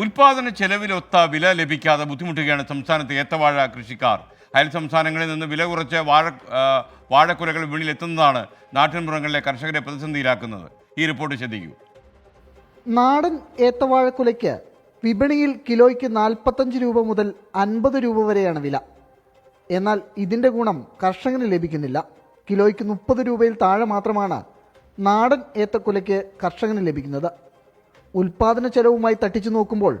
ഉൽപാദന ചെലവിലൊത്ത വില ലഭിക്കാതെ ബുദ്ധിമുട്ടുകയാണ് സംസ്ഥാനത്തെ ഏത്തവാഴ കൃഷിക്കാർ. അയൽ സംസ്ഥാനങ്ങളിൽ നിന്ന് വില കുറച്ച് വാഴ വാഴക്കുലകൾ വിപണിയിലെത്തുന്നതാണ് നാട്ടിൻപുറങ്ങളിലെ കർഷകരെ പ്രതിസന്ധിയിലാക്കുന്നത്. ഈ റിപ്പോർട്ട് ശ്രദ്ധിക്കൂ. നാടൻ ഏത്തവാഴക്കുലയ്ക്ക് വിപണിയിൽ കിലോയ്ക്ക് നാൽപ്പത്തഞ്ച് രൂപ മുതൽ അൻപത് രൂപ വരെയാണ് വില. എന്നാൽ ഇതിന്റെ ഗുണം കർഷകന് ലഭിക്കുന്നില്ല. കിലോയ്ക്ക് മുപ്പത് രൂപയിൽ താഴെ മാത്രമാണ് നാടൻ ഏത്തക്കുലയ്ക്ക് കർഷകന് ലഭിക്കുന്നത്. ഉൽപാദന ചെലവുമായി തട്ടിച്ചു നോക്കുമ്പോൾ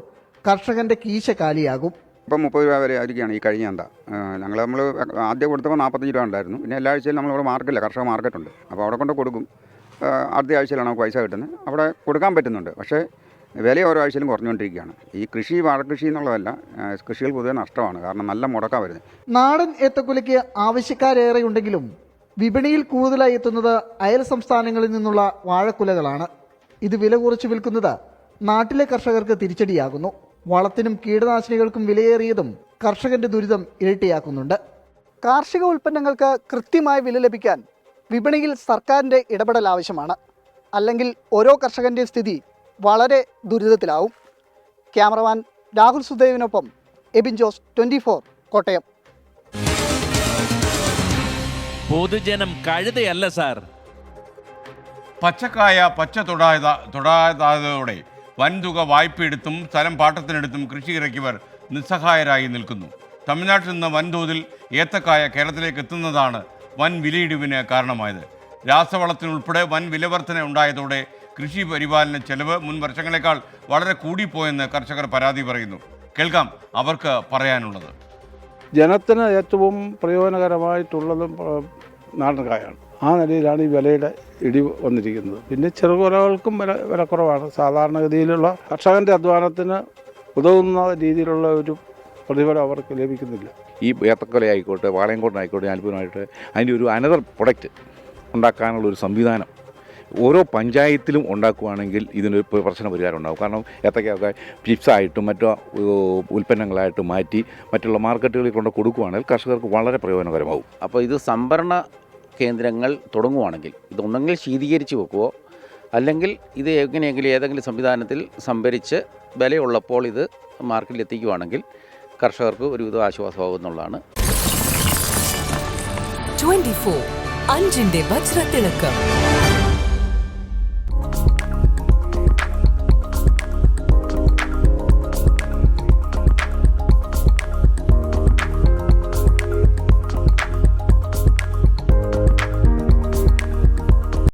കർഷകന്റെ കീശ കാലിയാകും. ഇപ്പം മുപ്പത് രൂപ വരെ ആയിരിക്കുകയാണ് ഈ കഴിഞ്ഞ എന്താ. ഞങ്ങൾ നമ്മൾ ആദ്യം കൊടുത്തപ്പോൾ നാൽപ്പത്തഞ്ച് രൂപ ഉണ്ടായിരുന്നു. പിന്നെ എല്ലാ ആഴ്ചയിലും നമ്മളിവിടെ മാർക്കറ്റില്ല കർഷക മാർക്കറ്റുണ്ട്. അപ്പോൾ അവിടെ കൊണ്ട് കൊടുക്കും. അടുത്ത ആഴ്ചയിലാണ് നമുക്ക് പൈസ കിട്ടുന്നത്. അവിടെ കൊടുക്കാൻ പറ്റുന്നുണ്ട്. പക്ഷേ വില ഓരോ ആഴ്ചയിലും കുറഞ്ഞുകൊണ്ടിരിക്കുകയാണ്. ഈ കൃഷി വാഴകൃഷി എന്നുള്ളതല്ല കൃഷികൾ പൊതുവെ നഷ്ടമാണ്. കാരണം നല്ല മുടക്കാണ് വരുന്നത്. നാടൻ ഏത്തക്കുലയ്ക്ക് ആവശ്യക്കാരേറെയുണ്ടെങ്കിലും വിപണിയിൽ കൂടുതലായി എത്തുന്നത് അയൽ സംസ്ഥാനങ്ങളിൽ നിന്നുള്ള വാഴക്കുലകളാണ്. ഇത് വില കുറച്ച് വിൽക്കുന്നത് നാട്ടിലെ കർഷകർക്ക് തിരിച്ചടിയാകുന്നു. വളത്തിനും കീടനാശിനികൾക്കും വിലയേറിയതും കർഷകന്റെ ദുരിതം ഇരട്ടിയാക്കുന്നുണ്ട്. കാർഷിക ഉൽപ്പന്നങ്ങൾക്ക് കൃത്യമായ വില ലഭിക്കാൻ വിപണിയിൽ സർക്കാരിന്റെ ഇടപെടൽ ആവശ്യമാണ്. അല്ലെങ്കിൽ ഓരോ കർഷകന്റെ സ്ഥിതി വളരെ ദുരിതത്തിലാവും. ക്യാമറമാൻ രാഹുൽ സുദേവിനൊപ്പം എബിൻ ജോസ് ട്വന്റി കോട്ടയം. പൊതുജനം കഴുതയല്ല സാർ. പച്ചക്കായ പച്ച തൊടാത തൊടാതായതോടെ വൻതുക വായ്പയെടുത്തും സ്ഥലം പാട്ടത്തിനെടുത്തും കൃഷി ഇറക്കിയവർ നിസ്സഹായരായി നിൽക്കുന്നു. തമിഴ്നാട്ടിൽ നിന്ന് വൻതോതിൽ ഏത്തക്കായ കേരളത്തിലേക്ക് എത്തുന്നതാണ് വൻ വിലയിടിവിന് കാരണമായത്. രാസവളത്തിനുൾപ്പെടെ വൻ വിലവർധന ഉണ്ടായതോടെ കൃഷി പരിപാലന ചെലവ് മുൻ വർഷങ്ങളെക്കാൾ വളരെ കൂടിപ്പോയെന്ന് കർഷകർ പരാതി പറയുന്നു. കേൾക്കാം അവർക്ക് പറയാനുള്ളത്. ജനത്തിന് ഏറ്റവും പ്രയോജനകരമായിട്ടുള്ളതും നാടൻ കായാണ്. ആ നിലയിലാണ് ഈ വിലയുടെ ഇടിവ് വന്നിരിക്കുന്നത്. പിന്നെ ചെറുകുലകൾക്കും വില വിലക്കുറവാണ് സാധാരണഗതിയിലുള്ള കർഷകന്റെ അധ്വാനത്തിന് ഉതകുന്ന രീതിയിലുള്ള ഒരു പ്രതിഫലം അവർക്ക് ലഭിക്കുന്നില്ല. ഈ ഏത്തക്കൊല ആയിക്കോട്ടെ വാളയംകോട്ടനായിക്കോട്ടെ ഞാൽപ്പൂരുമായിട്ട് അതിന്റെ ഒരു അനദർ പ്രൊഡക്റ്റ് ഉണ്ടാക്കാനുള്ള ഒരു സംവിധാനം ഓരോ പഞ്ചായത്തിലും ഉണ്ടാക്കുകയാണെങ്കിൽ ഇതിനൊരു പ്രശ്ന പരിഹാരം ഉണ്ടാകും. കാരണം ഏത്തക്കയൊക്കെ ചിപ്സായിട്ടും മറ്റു ഉൽപ്പന്നങ്ങളായിട്ട് മാറ്റി മറ്റുള്ള മാർക്കറ്റുകളിൽ കൊണ്ട് കൊടുക്കുകയാണെങ്കിൽ കർഷകർക്ക് വളരെ പ്രയോജനകരമാകും അപ്പോൾ ഇത് സംഭരണ കേന്ദ്രങ്ങൾ തുടങ്ങുവാണെങ്കിൽ ഇതൊന്നെങ്കിൽ ശീതീകരിച്ച് വെക്കുവോ? അല്ലെങ്കിൽ ഇത് എങ്ങനെയെങ്കിലും ഏതെങ്കിലും സംവിധാനത്തിൽ സംഭരിച്ച് വിലയുള്ളപ്പോൾ ഇത് മാർക്കറ്റിൽ എത്തിക്കുവാണെങ്കിൽ കർഷകർക്ക് ഒരുവിധം ആശ്വാസമാകുന്നുള്ളതാണ് 24 അഞ്ചിന്റെ വജ്രത്തിളക്കം.